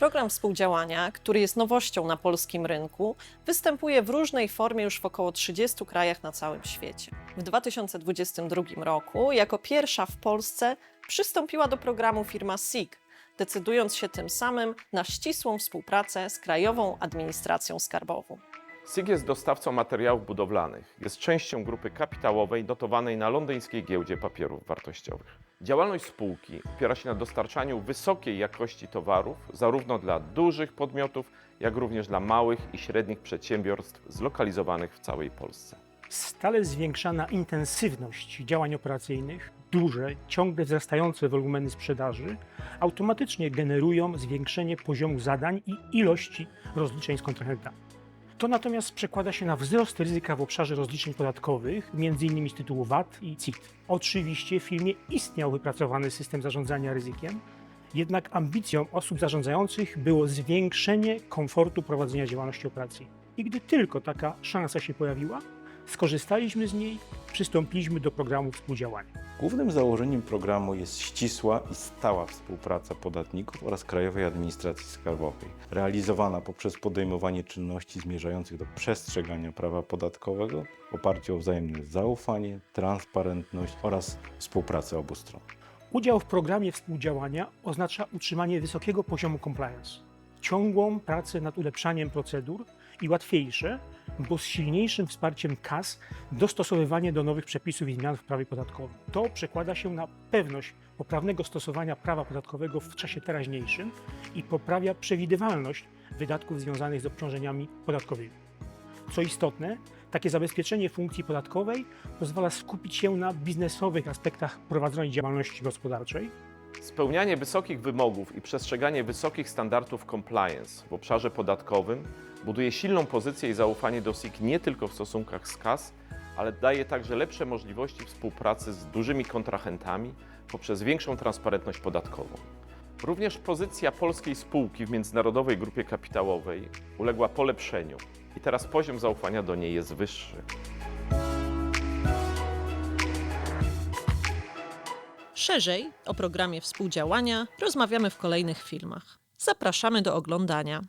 Program współdziałania, który jest nowością na polskim rynku, występuje w różnej formie już w około 30 krajach na całym świecie. W 2022 roku jako pierwsza w Polsce przystąpiła do programu firma SIG, decydując się tym samym na ścisłą współpracę z Krajową Administracją Skarbową. SIG jest dostawcą materiałów budowlanych. Jest częścią grupy kapitałowej notowanej na londyńskiej giełdzie papierów wartościowych. Działalność spółki opiera się na dostarczaniu wysokiej jakości towarów zarówno dla dużych podmiotów, jak również dla małych i średnich przedsiębiorstw zlokalizowanych w całej Polsce. Stale zwiększana intensywność działań operacyjnych, duże, ciągle wzrastające wolumeny sprzedaży automatycznie generują zwiększenie poziomu zadań i ilości rozliczeń z kontrahentami. To natomiast przekłada się na wzrost ryzyka w obszarze rozliczeń podatkowych, m.in. z tytułu VAT i CIT. Oczywiście w firmie istniał wypracowany system zarządzania ryzykiem, jednak ambicją osób zarządzających było zwiększenie komfortu prowadzenia działalności operacyjnej. I gdy tylko taka szansa się pojawiła, skorzystaliśmy z niej, przystąpiliśmy do programu współdziałania. Głównym założeniem programu jest ścisła i stała współpraca podatników oraz Krajowej Administracji Skarbowej, realizowana poprzez podejmowanie czynności zmierzających do przestrzegania prawa podatkowego w oparciu o wzajemne zaufanie, transparentność oraz współpracę obu stron. Udział w programie współdziałania oznacza utrzymanie wysokiego poziomu compliance, ciągłą pracę nad ulepszaniem procedur i łatwiejsze, bo z silniejszym wsparciem KAS, dostosowywanie do nowych przepisów i zmian w prawie podatkowym. To przekłada się na pewność poprawnego stosowania prawa podatkowego w czasie teraźniejszym i poprawia przewidywalność wydatków związanych z obciążeniami podatkowymi. Co istotne, takie zabezpieczenie funkcji podatkowej pozwala skupić się na biznesowych aspektach prowadzonej działalności gospodarczej, Spełnianie wysokich wymogów i przestrzeganie wysokich standardów compliance w obszarze podatkowym buduje silną pozycję i zaufanie do SIG nie tylko w stosunkach z KAS, ale daje także lepsze możliwości współpracy z dużymi kontrahentami poprzez większą transparentność podatkową. Również pozycja polskiej spółki w międzynarodowej grupie kapitałowej uległa polepszeniu i teraz poziom zaufania do niej jest wyższy. Szerzej o programie współdziałania rozmawiamy w kolejnych filmach. Zapraszamy do oglądania.